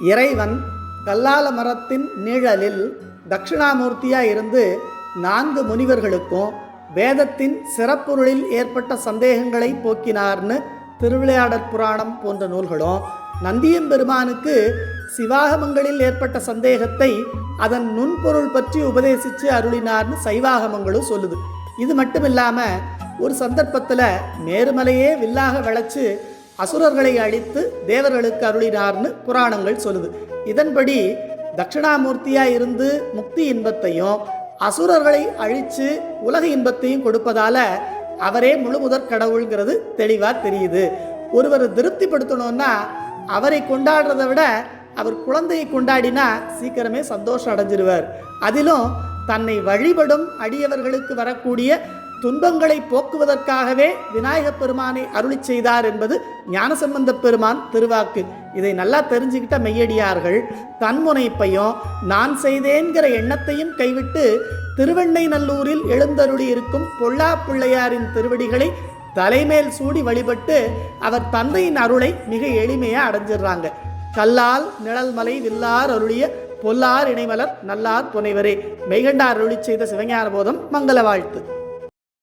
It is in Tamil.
இறைவன் கல்லால மரத்தின் நிழலில் தட்சிணாமூர்த்தியாக இருந்து நான்கு முனிவர்களுக்கும் வேதத்தின் சிறப்புருளில் ஏற்பட்ட சந்தேகங்களை போக்கினார்னு திருவிளையாடற் புராணம் போன்ற நூல்களும் நந்தியம்பெருமானுக்கு சிவாகமங்களில் ஏற்பட்ட சந்தேகத்தை அதன் நுண்பொருள் பற்றி உபதேசித்து அருளினார்னு சைவாகமங்களும் சொல்லுது. இது மட்டும் இல்லாமல் ஒரு சந்தர்ப்பத்தில் மேருமலையே வில்லாக விளைச்சு அசுரர்களை அழித்து தேவர்களுக்கு அருளினார்னு புராணங்கள் சொல்லுது. இதன்படி தட்சிணாமூர்த்தியாக இருந்து முக்தி இன்பத்தையும் அசுரர்களை அழித்து உலக இன்பத்தையும் கொடுப்பதால அவரே முழு முதற் கடவுள்ங்கிறது தெளிவாக தெரியுது. ஒருவர் திருப்திப்படுத்தணும்னா அவரை கொண்டாடுறதை விட அவர் குழந்தையை கொண்டாடினா சீக்கிரமே சந்தோஷம் அடைஞ்சிருவார். அதிலும் தன்னை வழிபடும் அடியவர்களுக்கு வரக்கூடிய துன்பங்களை போக்குவதற்காகவே விநாயகப் பெருமானை அருளி செய்தார் என்பது ஞானசம்பந்த பெருமான் திருவாக்கு. இதை நல்லா தெரிஞ்சுக்கிட்ட மெய்யடியார்கள் தன்முனைப்பையும் நான் செய்தேன்கிற எண்ணத்தையும் கைவிட்டு திருவெண்ணை நல்லூரில் எழுந்தருளி இருக்கும் பொல்லா பிள்ளையாரின் திருவடிகளை தலைமேல் சூடி வழிபட்டு அவர் தந்தையின் அருளை மிக எளிமையாக அடைஞ்சிடுறாங்க. கல்லால் நிழல்மலை வில்லார் அருளிய பொல்லார் இணைமலர் நல்லார் துணைவரே. மெய்கண்டார் அருளி செய்த சிவஞான போதம் மங்கள வாழ்த்து.